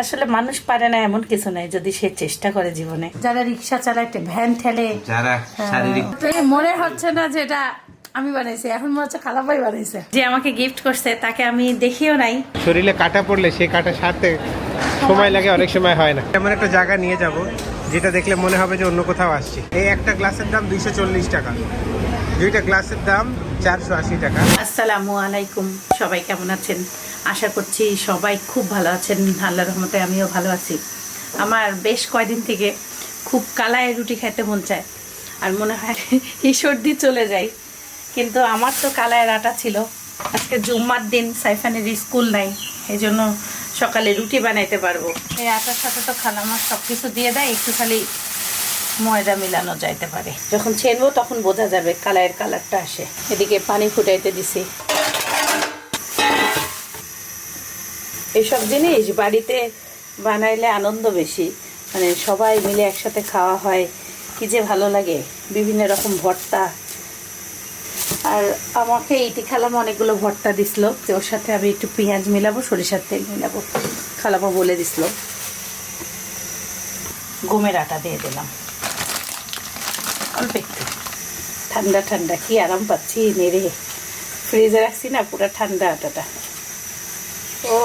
আসলে মানুষ পারে না এমন কিছু নাই যদি সে চেষ্টা করে জীবনে। যারা রিক্সা চালায় একটা ভ্যান ঠেলে যারা শারীরিক মনে হচ্ছে না যে এটা আমি বানাইছি এখন মনে হচ্ছে খালাপাই বানাইছে। যে আমাকে গিফট করছে তাকে আমি দেখিও নাই। শরীরে কাটা পড়লে সেই কাটা সারতে সময় লাগে অনেক সময় হয় না। এমন একটা জায়গা নিয়ে যাব যেটা দেখলে মনে হবে যে অন্য কোথাও আসছি। এই একটা গ্লাসের দাম দুইশো চল্লিশ টাকা। দুইটা গ্লাসের দাম চারশো আশি টাকা। আসসালামু আলাইকুম, সবাই কেমন আছেন? আশা করছি সবাই খুব ভালো আছেন আল্লাহ রহমতে আমিও ভালো আছি। আমার বেশ কয়দিন থেকে খুব কালায় রুটি খেতে মন চায়, আর মনে হয় এই সর্দি চলে যায়। কিন্তু আমার তো কালায়ের আটা ছিল। আজকে জুম্মার দিন, সাইফানের স্কুল নাই, এই জন্য সকালে রুটি বানাইতে পারব। এই আটার সাথে তো খালামার সব কিছু দিয়ে দেয়, একটু খালি ময়দা মিলানো যাইতে পারে। যখন ছেনবো তখন বোঝা যাবে কালারের কালারটা আসে। এদিকে পানি ফুটাইতে দিছি। এইসব জিনিস বাড়িতে বানাইলে আনন্দ বেশি। মানে সবাই মিলে একসাথে খাওয়া হয়, কি যে ভালো লাগে। বিভিন্ন রকম ভর্তা। আর আমাকে ইটি খালাম অনেকগুলো ভর্তা দিছিল, যে ওর সাথে আমি একটু পেঁয়াজ মিলাবো, সরিষার তেল মিলাবো। খালামা বলে দিছিল। গমের আটা দিয়ে দিলাম অল্প একটু ঠান্ডা ঠান্ডা। কি আরাম পাচ্ছি নেড়ে ফ্রিজে রাখছি না, পুরো ঠান্ডা আটাটা। ও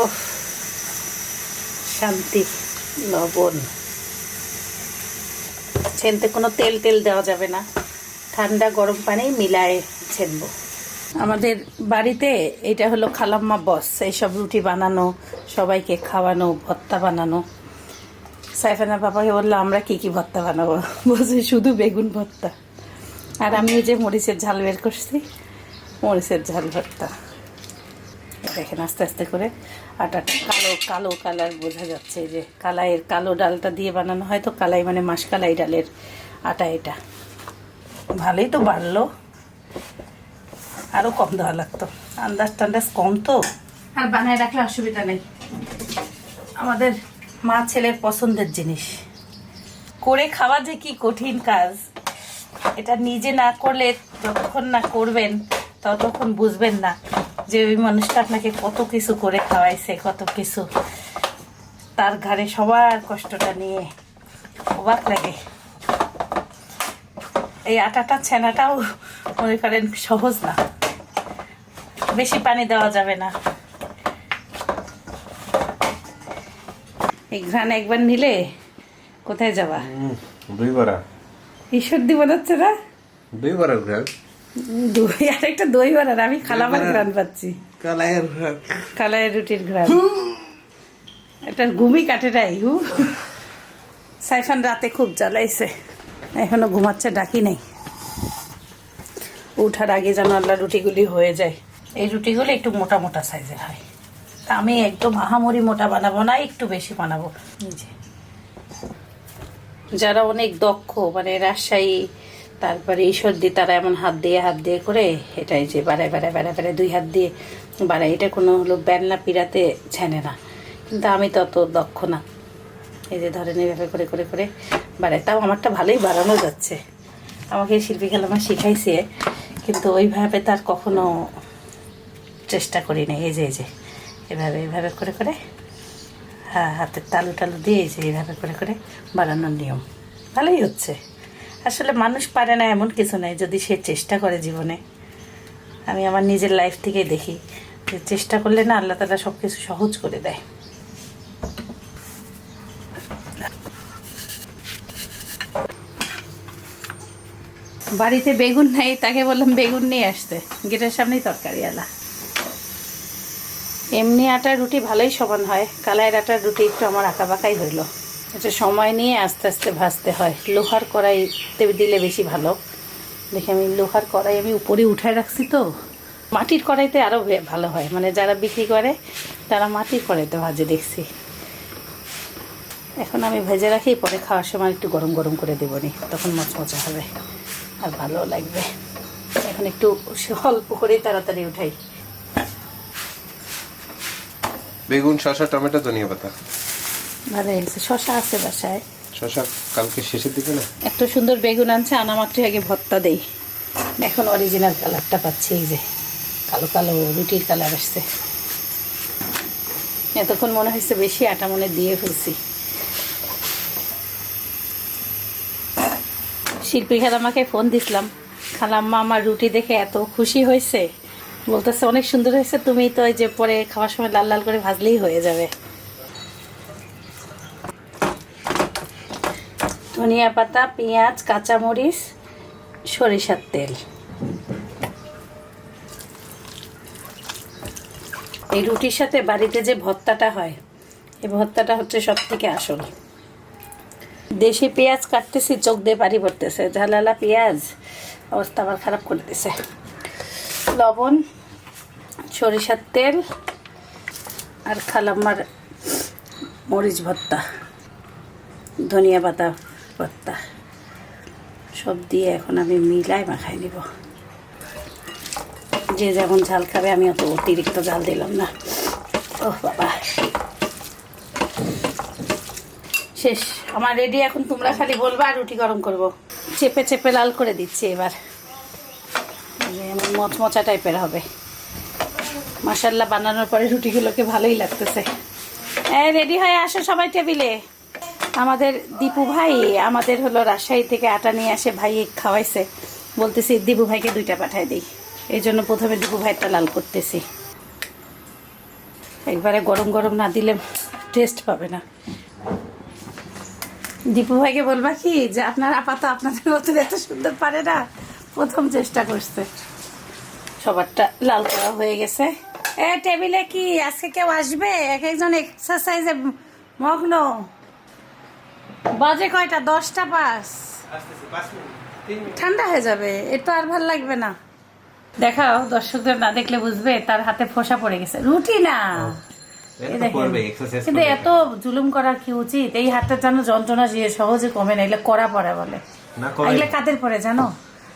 শান্তি, লবণ। ছেনতে কোনো তেল তেল দেওয়া যাবে না। ঠান্ডা গরম পানি মিলায় ছেনবো। আমাদের বাড়িতে এটা হলো খালাম্মা বস। এইসব রুটি বানানো, সবাইকে খাওয়ানো, ভর্তা বানানো। সাইফানা বাবাকে বলল, আমরা কি কি ভর্তা বানাবো? বলছে, শুধু বেগুন ভর্তা। আর আমি এই যে মরিচের ঝাল বের করছি মরিচের ঝাল ভর্তা। দেখেন আস্তে আস্তে করে আটাটা কালো কালো কালার বোঝা যাচ্ছে যে কালাইয়ের কালো ডালটা দিয়ে বানানো হয় তো কালাই মানে মাসকালাই ডালের আটা এটা। ভালোই তো বাড়লো। আরও কম দেওয়া লাগতো। আন্দাজ টান্দাজ কম তো। আর বানায় রাখলে অসুবিধা নেই। আমাদের মা ছেলের পছন্দের জিনিস। করে খাওয়া যে কি কঠিন কাজ। এটা নিজে না করলে যতক্ষণ না করবেন, ততক্ষণ বুঝবেন না যে ওই মানুষটা আপনাকে কত কিছু করে খাওয়াইছে, কত কিছু। তার ঘাড়ে সবার কষ্টটা নিয়ে অবাক লাগে। এই আটাটা, ছেনাটাও মনে করেন সহজ না। বেশি পানি দেওয়া যাবে না। এই ঘ্রাণ একবার নিলে কোথায় যাবা? দুই বড়া। ঈশ্বর দি বোঝাচ্ছে না? দুই বড়া ঘুরাল দই আর একটা দই বানার আমি খালাবার ঘ্রাণ পাচ্ছি। কালাইয়ের ঘুরাল কালায় রুটির ঘ্রাণ এটা ঘুমি কাটে নাই হু। সাইফান রাতে খুব জ্বালাইছে। এখনও ঘুমাচ্ছে ডাকি নাই। উঠার আগে যেন আল্লাহ রুটিগুলি হয়ে যায়। এই রুটিগুলো একটু মোটা মোটা সাইজের হয়। আমি একদম আহামরি মোটা বানাবো না একটু বেশি বানাবো। যে। যারা অনেক দক্ষ মানে রাজশাহী, তারপরে ঈশ্বরদী, তারা এমন হাত দিয়ে হাত দিয়ে করে এটাই যে বাড়ায় বাড়ায় বাড়ায় বাড়ায়, দুই হাত দিয়ে বাড়ায়। এটা কোনো হলো বেলনা পিড়াতে ছেনে না। কিন্তু আমি তত দক্ষ না। এই যে ধরেন এইভাবে করে করে করে বাড়ায়। তাও আমারটা ভালোই বাড়ানো যাচ্ছে। আমাকে শিল্পী খেলামা শিখাইছে, কিন্তু ওইভাবে তার কখনো চেষ্টা করি না এই যে এই যে, এভাবে এভাবে করে করে হ্যাঁ হাতের তালু টালু দিয়ে যে এইভাবে করে করে বানানোর নিয়ম। ভালোই হচ্ছে। আসলে মানুষ পারে না এমন কিছু নাই, যদি সে চেষ্টা করে জীবনে। আমি আমার নিজের লাইফ থেকেই দেখি যে চেষ্টা করলে না আল্লাহ তালা সব কিছু সহজ করে দেয়। বাড়িতে বেগুন নেই, তাকে বললাম বেগুন নিয়ে আসতে। গেটের সামনেই তরকারি আলা এমনি আটার রুটি ভালোই সমান হয়। কালাইয়ের আটার রুটি একটু আমার আঁকা বাঁকাই হইল। এটা সময় নিয়ে আস্তে আস্তে ভাজতে হয়। লোহার কড়াইতে দিলে বেশি ভালো। দেখে আমি লোহার কড়াই আমি উপরে উঠায় রাখছি তো। মাটির কড়াইতে আরও ভালো হয়। মানে যারা বিক্রি করে, তারা মাটির কড়াইতে ভাজে দেখছি। এখন আমি ভেজে রাখি, পরে খাওয়ার সময় একটু গরম গরম করে দেবো নি। তখন মচমচা হবে। আর ভালো লাগবে। এখন একটু অল্প করেই তাড়াতাড়ি উঠাই। বেগুন শসা টমেটো ধনিয়া পাতা। ভালো হয়েছে। শশা আছে বাসায়। শসা কালকে শেষের দিকে না? এত সুন্দর বেগুন আনছে আনা মাত্রই আগে ভর্তা দেই। এখন অরিজিনাল কালারটা পাচ্ছি এই যে কালো কালো রুটির কালার আসছে। এতক্ষণ মনে হয়েছে বেশি আটা মনে দিয়ে ফেলছি। শিল্পী খালাম্মাকে ফোন দিছিলাম। খালাম্মা আমার রুটি দেখে এত খুশি হয়েছে। বলতেছে, অনেক সুন্দর হয়েছে, তুমি তো ওই যে পরে খাওয়ার সময় লাল লাল করে ভাজলেই হয়ে যাবে। ধনিয়া পাতা, পেঁয়াজ, কাঁচামরিচ, সরিষার তেল। এই রুটির সাথে বাড়িতে যে ভর্তাটা হয়, এই ভর্তাটা হচ্ছে সব থেকে আসল। দেশি পেঁয়াজ কাটতেছি, চোখ দিয়ে পানি পড়তেছে। ঝালালা পেঁয়াজ, অবস্থা আবার খারাপ করে দিছে। লবণ, সরিষার তেল আর খালাম্মার মরিচ ভর্তা, ধনিয়া পাতা ভর্তা। সব দিয়ে এখন আমি মিলাই মাখাই নিব। যে যেমন ঝাল খাবে, আমি অত অতিরিক্ত ঝাল দিলাম না। ওহ, বাবা। শেষ। আমার রেডি, এখন তোমরা খালি বলবা আর রুটি গরম করব। চেপে চেপে লাল করে দিচ্ছি এবার। মচমচা টাইপের হবে। মাসাল্লাহ বানানোর পরে রুটিগুলোকে ভালোই লাগতেছে। হ্যাঁ রেডি হয়ে আসো সবাই টেবিলে। আমাদের দীপু ভাই, আমাদের হলো রাজশাহী থেকে আটা নিয়ে আসে, ভাই খাওয়াইছে। বলতেছি, দীপু ভাইকে দুইটা পাঠায় দিই। এই জন্য প্রথমে দীপু ভাইটা লাল করতেছি। একবারে গরম গরম না দিলে টেস্ট পাবে না। দীপু ভাইকে বলবা কি, যে আপনার আপাতত আপনাদের মতন এত সুন্দর পারে না? প্রথম চেষ্টা করছে। সবারটা লাল করা হয়ে গেছে। এ টেবিলে কি আজকে কেউ আসবে? এক একজন এক্সারসাইজে মগ্ন। বাজে কয়টা? দশটা পাস ঠান্ডা হয়ে যাবে এটা আর ভালো লাগবে না। দেখাও দর্শকদের না দেখলে বুঝবে তার হাতে ফোসা পড়ে গেছে। রুটি না। কিন্তু এত জুলুম করা কি উচিত? এই হাতটা যেন যন্ত্রণা সহজে কমে না এগুলো করা পড়ে বলে। এগুলো কাদের পরে জানো?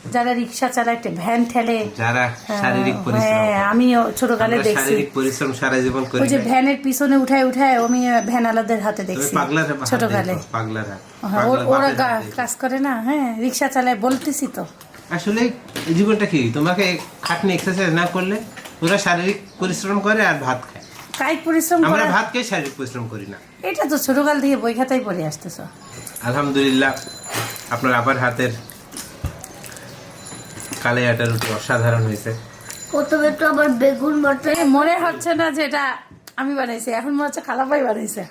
যারা রিক্সা চালায় ভ্যান ঠেলে। যারা শারীরিক হ্যাঁ, পরিশ্রম হ্যাঁ আমিও ছোটকালে দেখছি। শারীরিক পরিশ্রম সারা জীবন করি ওই যে ভ্যানের পিছনে উঠায় উঠায় আমি ভ্যান আলাদের হাতে দেখছি ছোটকালে। পাগলার। হ্যাঁ, ওর-। কাজ করে না হ্যাঁ রিক্সা চালায় বলতেছি তো। আসলে জীবনটা কি? তোমাকে খাটনি এক্সারসাইজ না করলে ওরা শারীরিক পরিশ্রম করে আর ভাত খায়। কায়িক পরিশ্রম আমরা ভাত খেয়ে শারীরিক পরিশ্রম করি না। এটা তো ছোটকাল থেকে বই খাতায় পড়ে আসতেছ। আলহামদুলিল্লাহ আপনার আবার হাতের কালে আটা রুটি অসাধারণ হয়েছে। প্রথমে তো আবার বেগুন ভর্তা মনে হচ্ছে না যে এটা আমি বানাইছি এখন মনে হচ্ছে খালাপাই বানাইছে।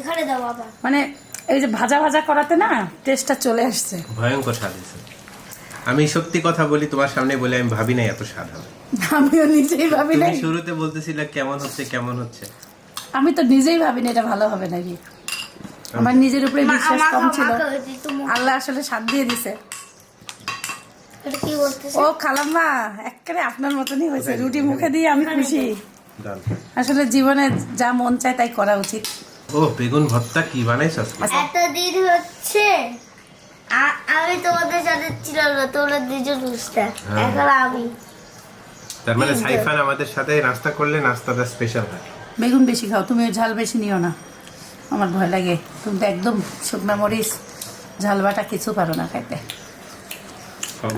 এখানে দাও আবার মানে এই যে ভাজা ভাজা করাতে না টেস্টটা চলে আসছে। ভয়ঙ্কর স্বাদ হয়েছে। আমি সত্যি কথা বলি তোমার সামনে বলে আমি ভাবি নাই এত স্বাদ হবে। আমিও নিজেই ভাবি নাই। শুরুতে বলতেছিলে কেমন হচ্ছে কেমন হচ্ছে। আমি তো নিজেই ভাবি না এটা ভালো হবে নাকি। আমার নিজের উপরে বিশ্বাস কম ছিল। আল্লাহ আসলে সাথ দিয়ে দিছে। ও খালাম্মা একেবারে আপনার মতনই হয়েছে। রুটি মুখে দিয়ে আমি খুশি। আসলে জীবনে যা মন চায় তাই করা উচিত। ও বেগুন ভর্তা কি বানাইছ আজকে? এতদিন হচ্ছে আমি তোমাদের সাথে ছিলাম না তোমরা দুজন বুঝতে হ্যাঁ। এখন আমি। তার মানে সাইফান আমাদের সাথে নাস্তা করলে নাস্তাটা স্পেশাল হয়। বেগুন বেশি খাও তুমি ঝাল বেশি নিও না। আমার ভয় লাগে। তুমি তো একদম শুকনা মরিচ ঝাল বাটা কিছু পারো না খাইতে।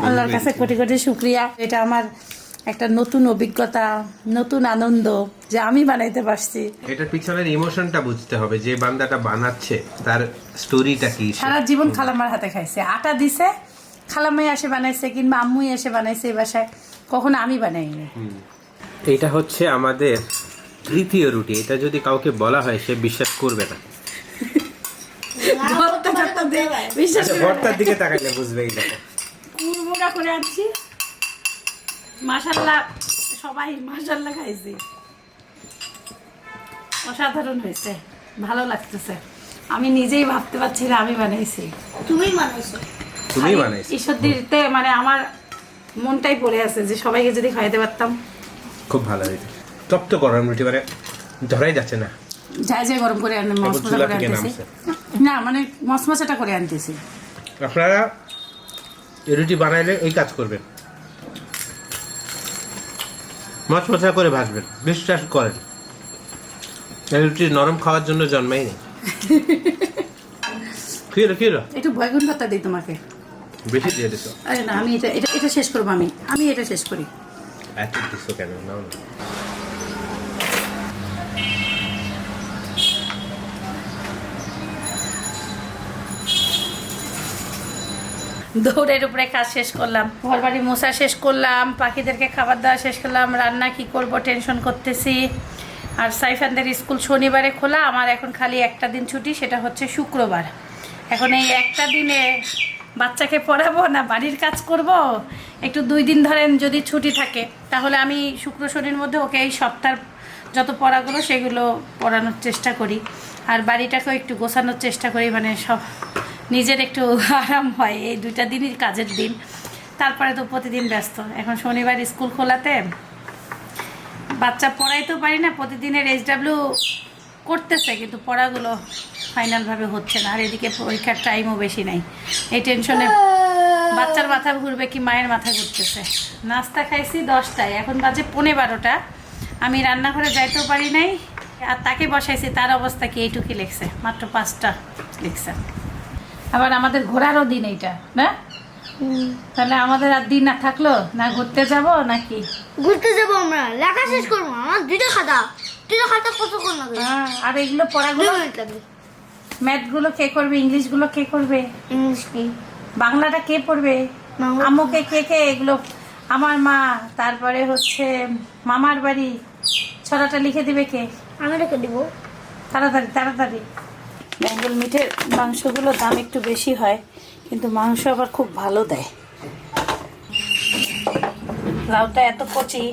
আল্লাহর কাছে কোটি কোটি শুক্রিয়া। এটা আমার একটা নতুন অভিজ্ঞতা নতুন আনন্দ যে আমি বানাইতে পারছি। এটার পিছনের ইমোশনটা বুঝতে হবে যে বান্দাটা বানাচ্ছে তার স্টোরিটা কি সারা জীবন খালাম্মার হাতে খাইছে। আটা দিছে খালাম্মাই এসে বানাইছে কিংবা আম্মুই এসে বানাইছে এই বাসায় কখনো আমি বানাইনি। এটা হচ্ছে আমাদের তৃতীয় রুটি। এটা যদি কাউকে বলা হয় সে বিশ্বাস করবে না। ভর্তা বিশ্বাস আচ্ছা ভর্তার দিকে তাকাইলে বুঝবে এই দেখো কুড়মুড়া করে আনছি। মাশাল্লাহ সবাই মাশাল্লাহ খাইছি। অসাধারণ হয়েছে ভালো লাগতেছে। আমি নিজেই ভাবতে পারছি না আমি বানাইছি। তুমি বানাইছো? তুমি বানাইছো? ঈশ্বর দিতে মানে আমার মনটাই পড়ে আছে যে সবাইকে যদি খাইতে পারতাম। খুব ভালো হয়েছে তপ্ত গরম রুটি মানে ধরাই যাচ্ছে না। যাই যাই গরম করে করে আনতেছি। না মানে মশমশাটা করে আনতেছি। আপনারা রুটি বানাইলে এই কাজ করবেন। মচমচা করে ভাজবেন বিশ্বাস করেন। রুটি নরম খাওয়ার জন্য জন্মাই নেই। কি হলো, কি হলো? একটু বয়গুন ভাতা দিই তোমাকে। বেশি দিয়ে দিছো? আরে না আমি এটা এটা এটা শেষ করব আমি। আমি এটা শেষ করি। এত দিছো কেন? না। দৌড়ের উপরে কাজ শেষ করলাম। ঘর বাড়ি মোছা শেষ করলাম, পাখিদেরকে খাবার দেওয়া শেষ করলাম, রান্না কি করব টেনশন করতেছি। আর সাইফানদের স্কুল শনিবারে খোলা, আমার এখন খালি একটা দিন ছুটি, সেটা হচ্ছে শুক্রবার। এখন এই একটা দিনে বাচ্চাকে পড়াবো না, বাড়ির কাজ করব? একটু দুই দিন ধরেন যদি ছুটি থাকে, তাহলে আমি শুক্র শনির মধ্যে ওকে এই সপ্তাহ যত পড়াগুলো, সেগুলো পড়ানোর চেষ্টা করি। আর বাড়িটাকেও একটু গোছানোর চেষ্টা করি মানে সব নিজের একটু আরাম হয়, এই দুইটা দিনই কাজের দিন। তারপরে তো প্রতিদিন ব্যস্ত। এখন শনিবার স্কুল খোলাতে। বাচ্চা পড়াইতেও পারি না, প্রতিদিনের এইচডাব্লিউ করতেছে, কিন্তু পড়াগুলো ফাইনালভাবে হচ্ছে না। আর এদিকে পরীক্ষার টাইমও বেশি নাই। এই টেনশনে বাচ্চার মাথা ঘুরবে কি মায়ের মাথা ঘুরতেছে? নাস্তা খাইছি দশটায়, এখন বাজে পনে বারোটা। আমি রান্নাঘরে যাইতেও পারি নাই, আর তাকে বসাইছি, তার অবস্থা কি এইটুকুই লিখছে, মাত্র পাঁচটা লিখছে। আবার আমাদের ঘোরারও দিন এইটা না? তাহলে আমাদের আর দিন না থাকল? না ঘুরতে যাব নাকি? ঘুরতে যাব আমরা। লেখা শেষ করব। আমার দুইটা খাতা। দুইটা খাতা লাগবে হ্যাঁ, আর এগুলো পড়াগুলো? ম্যাথগুলো কে করবে? ইংলিশগুলো কে করবে? ইংলিশ কি? বাংলাটা কে পড়বে? আম্মুকে কে কে? এগুলো আমার মা তারপরে হচ্ছে মামার বাড়ি। ছড়াটা লিখে দিবে কে? আমি রেখে দিব। তাড়াতাড়ি তাড়াতাড়ি। বেঙ্গল মিটের মাংসগুলো দাম একটু বেশি হয়, কিন্তু মাংস আবার খুব ভালো দেয়। লাউটা এত কচি,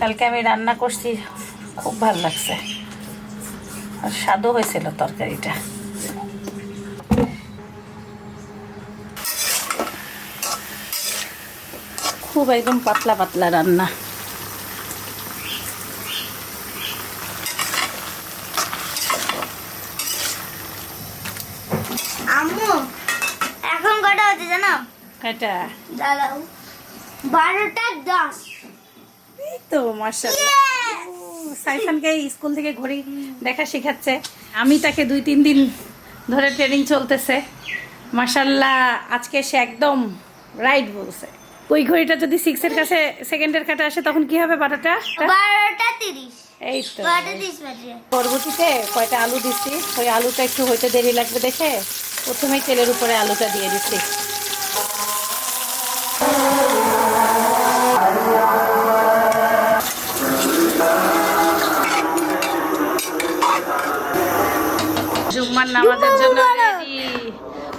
কালকে আমি রান্না করছি, খুব ভালো লাগছে। আর স্বাদও হয়েছিল তরকারিটা। খুব একদম পাতলা পাতলা রান্না আম্মু এখন কটা হচ্ছে জানো এটা। দাঁড়াও। বারোটা দশ। তো মার্শাল্লাহ সাইফানকে স্কুল থেকে ঘড়ি দেখা শেখাচ্ছে। আমি তাকে দুই তিন দিন ধরে ট্রেনিং চলতেছে। মার্শাল্লাহ আজকে সে একদম রাইট বলছে। ওই ঘড়িটা যদি সিক্সের কাছে সেকেন্ডের কাটা আসে তখন কি হবে বারোটা? বারোটা তিরিশ। এই তো। পরবর্তীতে কয়টা আলু দিচ্ছি। ওই আলুটা একটু হইতে দেরি লাগবে দেখে। প্রথমেই তেলের উপরে আলুটা দিয়ে দিচ্ছি।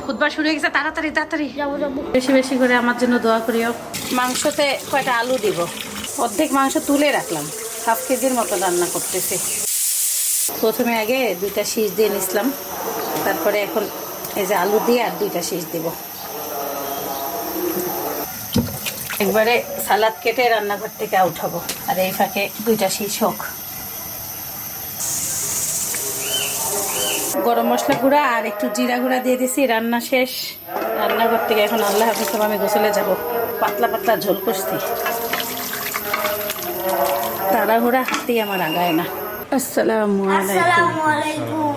খুতবা শুরু তাড়াতাড়ি তাড়াতাড়ি। বেশি বেশি করে আমার জন্য দোয়া করিও। মাংসতে কয়টা আলু দিব? অর্ধেক মাংস তুলে রাখলাম। হাফ কেজির মতো রান্না করতেছি। প্রথমে আগে দুইটা শীষ দিয়ে নিছিলাম। তারপরে এখন এই যে আলু দিয়ে আর দুইটা শীষ দিব। একবারে সালাদ কেটে রান্নাঘর থেকে উঠাবো আর এই ফাঁকে দুইটা শীষ হোক। গরম মশলা গুঁড়া আর একটু জিরা গুঁড়া দিয়ে দিছি রান্না শেষ। রান্নাঘর থেকে এখন আল্লাহ হাফিজ আমি গোসলে যাব। পাতলা পাতলা ঝোল করছি। তাড়াহুড়া হাতেই আমার আগায় না। আসসালামু আলাইকুম।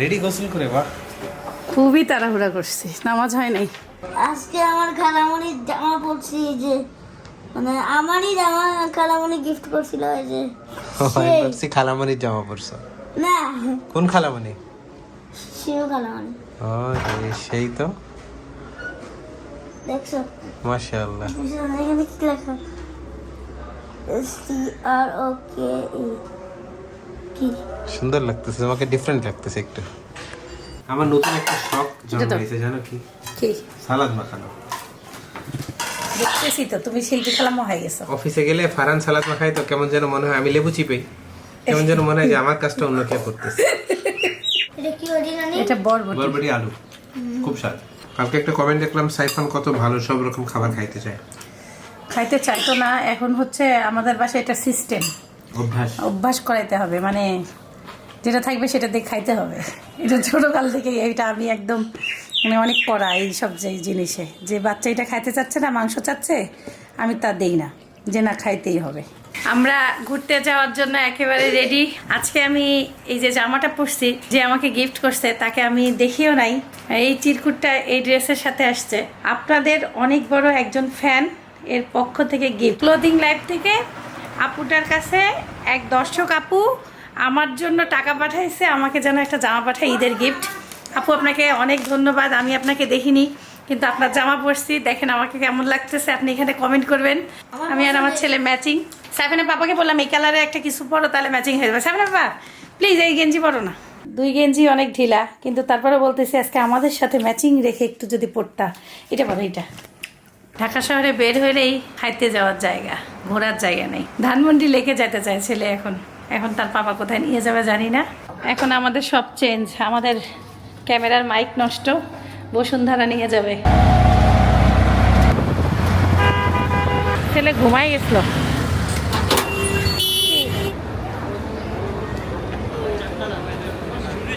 রেডি গোসল করে বাহ খুবই তাড়াহুড়া করছি নামাজ হয় নাই। আজকে আমার খালামণির জামা পরছি যে মানে আমারই জামা খালামণি গিফট করছিল এই যে খালামণির জামা পরছো। না। কোন খালামণি সেই তো। দেখছ? মাশাআল্লাহ। এখানে কি লেখা? এস আর ও কে ই কি? সুন্দর লাগতেছে তোমাকে ডিফারেন্ট লাগতেছে একটু। আমার নতুন একটা শখ জানো কি? কি? সালাদ মাখানো। দেখতেছি তো তুমি শিল্পী হয়ে গেছো। অফিসে গেলে ফারান সালাদ মাখাই তো কেমন যেন মনে হয় আমি লেবু চিপেই কেমন যেন মনে হয় যে আমার কাজটা অন্য কেউ করতেছে। এটা বরবটি। বরবটি আলু। খুব স্বাদ। কালকে একটা কমেন্ট দেখলাম সাইফান কত ভালো সব রকম খাবার খাইতে চায়। খাইতে চাইতো না এখন হচ্ছে আমাদের বাসায় এটা সিস্টেম অভ্যাস। অভ্যাস করাইতে হবে মানে যেটা থাকবে সেটা দিয়ে খাইতে হবে। এটা ছোটোকাল থেকে এইটা আমি একদম মানে অনেক করা এই সব যে জিনিসে। যে বাচ্চা এটা খাইতে চাচ্ছে না মাংস চাচ্ছে আমি তা দেই না যে না খাইতেই হবে। আমরা ঘুরতে যাওয়ার জন্য একেবারে রেডি আজকে আমি এই যে জামাটা পরছি, যে আমাকে গিফট করছে, তাকে আমি দেখিও নাই। এই চিরকুটটা এই ড্রেসের সাথে আসছে। আপনাদের অনেক বড় একজন ফ্যান এর পক্ষ থেকে গিফট ক্লোদিং লাইফ থেকে আপুটার কাছে এক দর্শক আপু আমার জন্য টাকা পাঠাইছে, আমাকে যেন একটা জামা পাঠায় ঈদের গিফট আপু, আপনাকে অনেক ধন্যবাদ, আমি আপনাকে দেখিনি। কিন্তু আপনার জামা পরছি দেখেন আমাকে কেমন লাগতেছে আপনি এখানে কমেন্ট করবেন। আমি আর আমার ছেলে ম্যাচিং সাইফানের পাপাকে বললাম এই কালারে একটা কিছু পরো তাহলে ম্যাচিং হয়ে যাবে। সাইফানের পাপা প্লিজ এই গেঞ্জি পরো না। দুই গেঞ্জি অনেক ঢিলা কিন্তু তারপরে বলতেছি আজকে আমাদের সাথে ম্যাচিং রেখে একটু যদি পরতা। এটা পরো এটা ঢাকা শহরে বের হলেই খাইতে যাওয়ার জায়গা ঘোরার জায়গা নেই। ধানমন্ডি লেকে যেতে চায় ছেলে এখন। এখন তার পাপা কোথায় নিয়ে যাবে জানি না। এখন আমাদের সব চেঞ্জ আমাদের ক্যামেরার মাইক নষ্ট। বসুন্ধরা নিয়ে যাবে। ছেলে ঘুমাই গেছিল।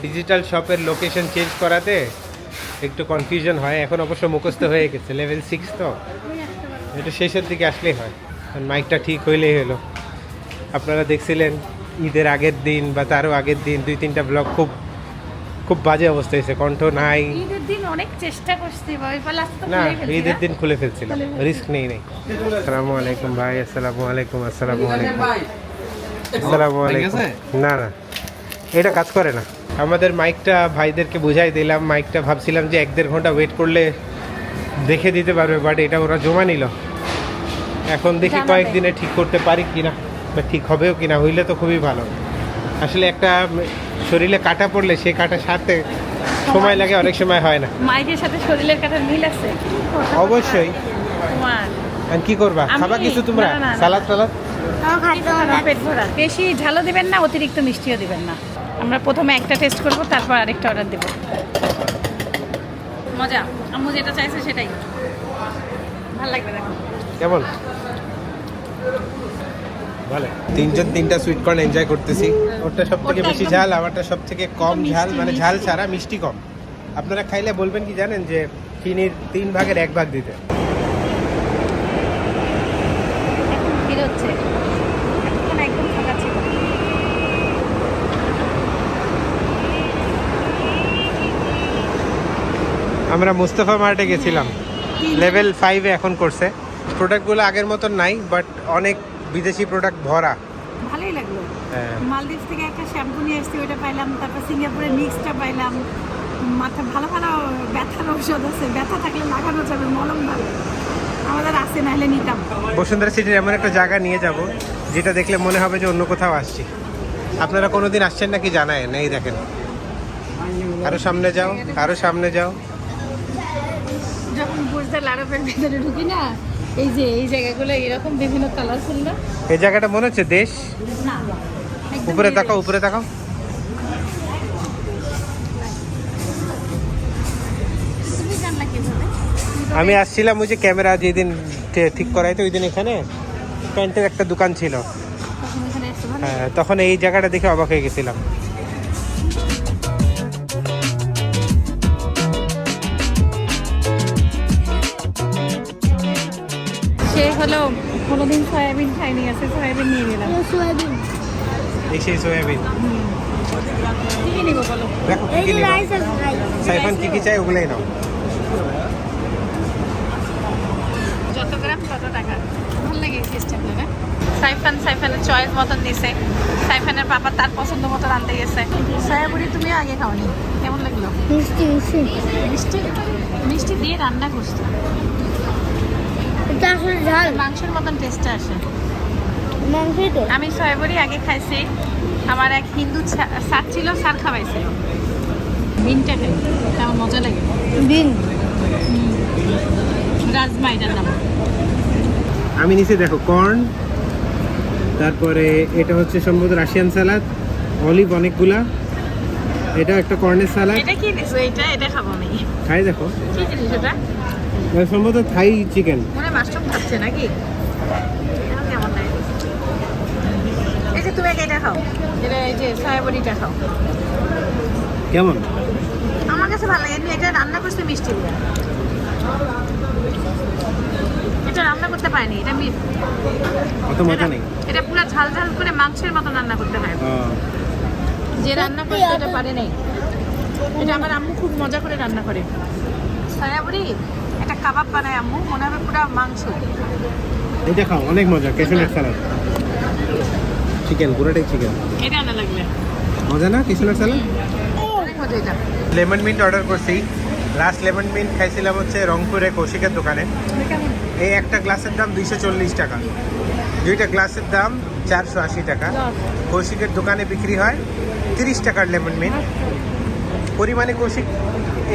ডিজিটাল শপের লোকেশন চেঞ্জ করাতে একটু কনফিউশন হয়। এখন অবশ্য মুখস্থ হয়ে গেছে। লেভেল সিক্স তো। এটা শেষের দিকে আসলেই হয়। কারণ মাইকটা ঠিক হইলেই হলো। আপনারা দেখছিলেন ঈদের আগের দিন বা তারও আগের দিন দুই, তিনটা ব্লগ খুব খুব বাজে অবস্থা হয়েছে কণ্ঠ নাই। ঈদের দিন অনেক চেষ্টা করছি তো না ঈদের দিন খুলে ফেলছিলাম রিস্ক নেই নেই। আসসালামু আলাইকুম ভাই আসসালামু আলাইকুম আসসালামু আলাইকুম। আসসালামু আলাইকুম। না না এটা কাজ করে না। আমাদের মাইকটা ভাইদেরকে বুঝাই দিলাম মাইকটা ভাবছিলাম যে এক দেড় ঘণ্টা ওয়েট করলে দেখে দিতে পারবে বাট এটা ওরা জমা নিল। এখন দেখি। কয়েকদিনে ঠিক করতে পারি কিনা বা ঠিক হবেও কিনা হইলে তো খুবই ভালো। আসলে একটা শরীরে কাটা পড়লে সেই কাটা সারতে সময় লাগে অনেক সময় হয় না। মাইকের সাথে শরীরের কাটার মিল আছে? অবশ্যই। আর কি করবা? খাবা কিছু তোমরা। সালাদ সালাদ। পেট ভরা। বেশি ঝালও দিবেন না অতিরিক্ত মিষ্টিও দিবেন না। আমরা প্রথমে একটা টেস্ট করব তারপর আরেকটা অর্ডার দেব। মজা। আম্মু যেটা চাইছে সেটাই। ভালো লাগবে দেখো। কেমন? ভালো। তিনজন তিনটা সুইট কর্ন এনজয় করতেছি। ওটা সব থেকে বেশি ঝাল আমারটা সব থেকে কম ঝাল মানে ঝাল ছাড়া মিষ্টি কম। আপনারা খাইলে বলবেন কি জানেন যে চিনির তিন ভাগের এক ভাগ দিতে। আমরা মুস্তফা মার্টে গেছিলাম। লেভেল ফাইভে এখন করছে। প্রোডাক্টগুলো আগের মতন নাই বাট অনেক বিদেশি প্রোডাক্ট ভরা। ভালোই লাগল। হ্যাঁ। মালদ্বীপ থেকে একটা শ্যাম্পু নিয়ে এসেছি ওটা পাইলাম তারপর সিঙ্গাপুরের মিক্সটা পাইলাম। মাথা ভালো ভালো ব্যথার ঔষধ আছে ব্যথা থাকলে লাগানো যাবে মলম ভালো। আমাদের আছে নাহলে নিতাম। বসুন্ধরা সিটির এমন একটা জায়গা নিয়ে যাব যেটা দেখলে মনে হবে যে অন্য কোথাও আসছি। আপনারা কোনোদিন আসছেন নাকি জানায় এই দেখেন। আরও সামনে যাও আরও সামনে যাও। যখন বুঝতে লাড়পের ভিতরে ঢুকি না এই যে এই জায়গাগুলো এরকম বিভিন্ন কালারফুল না? এই জায়গাটা মনে হচ্ছে দেশ? উপরে। তাকাও উপরে তাকাও। আমি আসছিলাম ওই যে ক্যামেরা যেদিন ঠিক করাইতো ওই দিন এখানে প্যান্টের একটা দোকান ছিল। হ্যাঁ, তখন এই জায়গাটা দেখে অবাক হয়ে গেছিলাম। কোনোদিন সয়াবিন খাইনি আছে সয়াবিন নিয়ে নিলাম। সয়াবিন। এই সেই সোয়াবিন। কি কি বলো? দেখো কি এই কি যে নিবা? রাইস আছে রাইস সাইফান কি কি চাই ওগুলাই নাও। যত গ্রাম তত টাকা। ভালো লাগে সিস্টেমটা না সাইফান সাইফানের চয়েস মতন দিছে। সাইফানের পাপা তার পছন্দ মতো রাঁধতে গেছে। সয়াবুড়ি তুমি আগে খাওনি। কেমন লাগল? মিষ্টি মিষ্টি। মিষ্টি? মিষ্টি দিয়ে রান্না করছ। এটা আসলে ঝাল। মাংসের মতন টেস্টটা আসে। মাংসই তো। আমি সয়াবুড়ি আগে খাইছি। আমার এক হিন্দু স্যার ছিল সার খাওয়াইছিল বিনটা খাই। আমার মজা লাগে। বিন। রাজমা এটার নাম। আমি নিচে দেখো কর্ন তারপরে এটা হচ্ছে সম্ভবত রাশিয়ান সালাদ অলিভ অনেকগুলা। এটা একটা কর্নের সালাদ এটা কি দিছো? এটা এটা খাব আমি। খাই দেখো। কি জিনিস এটা? সম্ভবত থাই চিকেন মনে মাশরুম খাচ্ছে নাকি? কেমন লাগে? এই যে তুমি এটা খাও। এটা এই যে সয়াবড়িটা খাও। কেমন? আমার কাছে ভালো লাগে। এটা রান্না করতে মিষ্টি এটা রান্না করতে পারিনি এটা মি- অত মজা নেই। এটা পুরো ঝাল ঝাল করে মাংসের মতো রান্না করতে হয়। যে রান্না করতে এটা পারে নাই। এটা আমার আম্মু খুব মজা করে রান্না করে। সয়াবড়ি কাবাব বানায় আম্মু মনে হবে পুরো মাংস। এটা খাও অনেক মজা কেশনের সালাদ চিকেন পুরোটাই চিকেন এটা আনা লাগবে। মজা না কেশনের সালাদ অনেক মজা এটা। লেমন মিন্ট অর্ডার করছি। লাস্ট লেমন মিন্ট খাইছিলাম হচ্ছে রংপুরে কৌশিকের দোকানে। এই একটা গ্লাসের দাম দুইশো চল্লিশ টাকা। দুইটা গ্লাসের দাম চারশো আশি টাকা। কৌশিকের দোকানে বিক্রি হয় তিরিশ টাকার লেমন মিন্ট পরিমাণে কৌশিক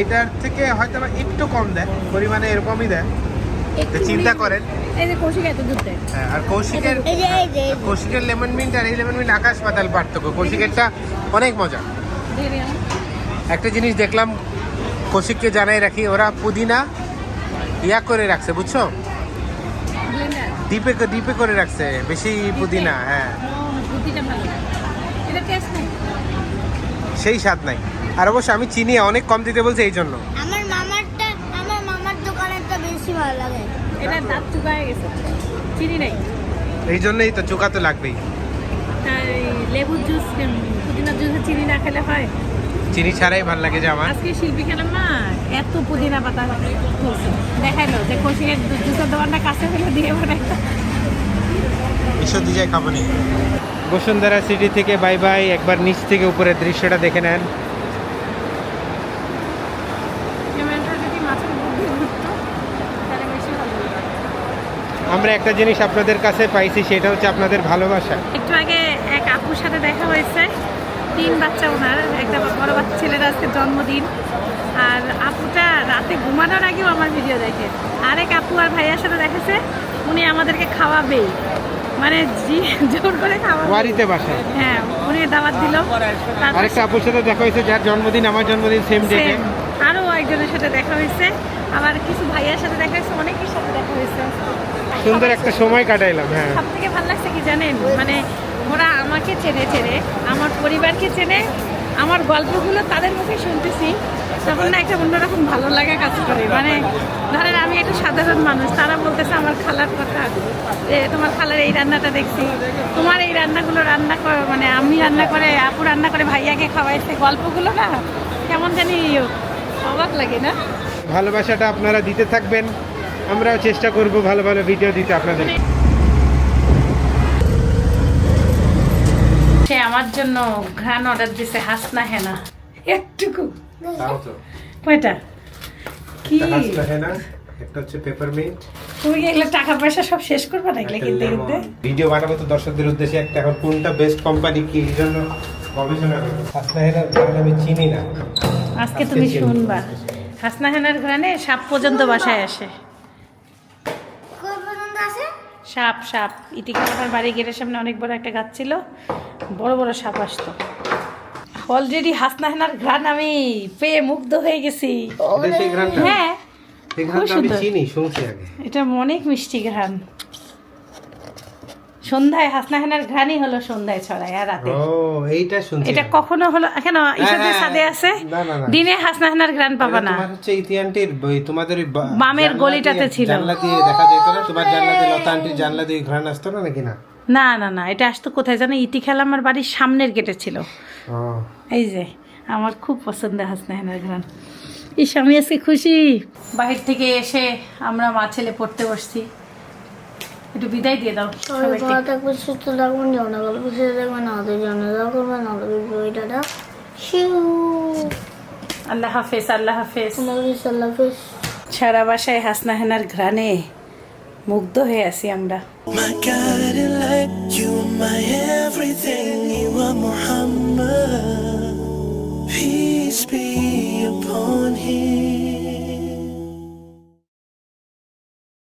এটার থেকে হয়তো বা একটু কম দেয় পরিমাণে এরকমই দেয়। চিন্তা করেন। এই যে কৌশিক এত দুধ দেয় হ্যাঁ, আর কৌশিকের। কৌশিকের লেমন মিন্ট আর এই লেমন মিন্ট আকাশ পাতাল পার্থক্য। কৌশিকেরটা অনেক মজা। একটা জিনিস দেখলাম কৌশিককে জানাই রাখি ওরা পুদিনা ইয়া করে রাখছে বুঝছ? ডিপে ডিপে করে রাখছে বেশি পুদিনা হ্যাঁ। সেই স্বাদ নাই। আর অবশ্য আমি চিনি অনেক কম দিতে বলছে এই জন্য। আমার মামারটা আমার মামার দোকানেরটা বেশি ভালো লাগে। এটা দাঁত চুকায় গেছে। চিনি নাই। এই জন্যই তো চোখা তো লাগবেই। লেবুর জুস পুদিনার জুসে চিনি না খেলে হয়? চিনি ছাড়াই ভালো লাগে যে আমার। আজকে শিল্পী খেলাম না এত পুদিনা পাতা দেখাইলো যে কৌশিকের জুসের দোকানটা কাছে ফেলে দিয়ে মানে ঈশ্বর দিজাই খাব নি। বসুন্ধরা সিটি থেকে বাই বাই একবার নিচ থেকে উপরের দৃশ্যটা দেখে নেন ক্যামেরাটা যদি মাছের মধ্যে ঘুরতো তাহলে বেশি ভালো হতো। আমরা একটা জিনিস আপনাদের কাছে পাইছি সেটা হচ্ছে আপনাদের ভালোবাসা। একটু আগে এক আপুর সাথে দেখা হয়েছে। তিন বাচ্চা ওনার একটা বড় বাচ্চা ছেলের আজকে জন্মদিন। আর আপুটা রাতে ঘুমানোর আগেও আমার ভিডিও দেখে। আরেক আপু আর ভাইয়ার সাথে দেখেছে উনি আমাদেরকে খাওয়াবেই। মানে জি- জোর করে খাওয়াবে বাড়িতে বাসায় হ্যাঁ উনি দাওয়াত দিল। আরেকটা আপুর সাথে দেখা হয়েছে যার জন্মদিন আমার জন্মদিন সেম ডেটে same। আরও একজনের সাথে দেখা হয়েছে। আবার কিছু ভাইয়ার সাথে দেখা হয়েছে অনেকের সাথে দেখা হয়েছে সুন্দর একটা সময় কাটাইলাম হ্যাঁ। সব থেকে ভালো লাগছে কি জানেন? মানে ওরা আমাকে চেনে চেনে আমার পরিবারকে চেনে আমার গল্পগুলো তাদের মুখে শুনতেছি তখন না একটা অন্যরকম ভালো লাগা কাজ করে। মানে ধরেন আমি একটা সাধারণ মানুষ তারা বলতেছে আমার খালার কথা যে তোমার খালার এই রান্নাটা দেখছি তোমার এই রান্নাগুলো রান্না করে মানে আমি রান্না করে আপু রান্না করে ভাইয়াকে খাওয়াইছে গল্পগুলো না কেমন জানি অবাক লাগে না? ভালোবাসাটা আপনারা দিতে থাকবেন। আমরাও চেষ্টা করব ভালো ভালো ভিডিও দিতে আপনাদের সে আমার জন্য ঘ্রাণ অর্ডার দিছে হাসনা হেনা। একটুকু। কয়টা? কি? একটা হচ্ছে পেপারমিন্ট তুমি এগুলো টাকা পয়সা সব শেষ করবে না এগুলো কিনতে কিনতে? ভিডিও বানাবো তো দর্শকদের উদ্দেশ্যে একটা এখন কোনটা বেস্ট কোম্পানি কি এই জন্য গবেষণা করব। হাসনা হেনার ব্র্যান্ড আমি চিনি না। আজকে তুমি শুনবা। হাসনা হেনার ঘ্রাণে সাপ পর্যন্ত বাসায় আসে। সাপ সাপ। ইটিকে আমার বাড়ি গেটের সামনে অনেক বড় একটা গাছ ছিল। বড় বড় সাপ আসতো। অলরেডি হাসনা হেনার ঘ্রাণ আমি পেয়ে মুগ্ধ হয়ে গেছি। হ্যাঁ খুব সুন্দর। এটা অনেক মিষ্টি ঘ্রাণ। সন্ধ্যায় হাসনা হেনার ঘ্রাণই হলো সন্ধ্যায় ছড়ায় আর রাতে। ও এইটা শুনছি। এটা কখনো হলো কেন হ্যাঁ, সাদে আছে না, না, না। দিনে হাসনা হাসনার গ্রান পাবা না। তোমার হচ্ছে ইতি আন্টির তোমাদের ওই বামের গলিটাতে ছিল। জানলা দিয়ে দেখা যেত না? তোমার জানলা দিয়ে লতা আন্টির জানলা দিয়ে ঘ্রাণ আসতো না নাকি না? না না না এটা আসতো কোথায় জানো? ইতি খেলা আমার বাড়ির সামনের গেটে ছিল। এই যে আমার খুব পছন্দ হাসনা হেনার গ্রান ইস আমি আজকে খুশি। বাহির থেকে এসে আমরা মা ছেলে পড়তে বসছি। একটু বিদায় দিয়ে দাও ভালো থাকবে সুস্থ থাকবেন যেমন গল্প শেষে দেখবেন আমাদের জন্য দোয়া করবেন আমাদের বইটা শিউ। আল্লাহ হাফেজ আল্লাহ হাফেজ। আল্লাহ হাফিজ সারা বাসায় হাসনা হেনার ঘ্রাণে মুগ্ধ হয়ে আছি আমরা। My guiding light, you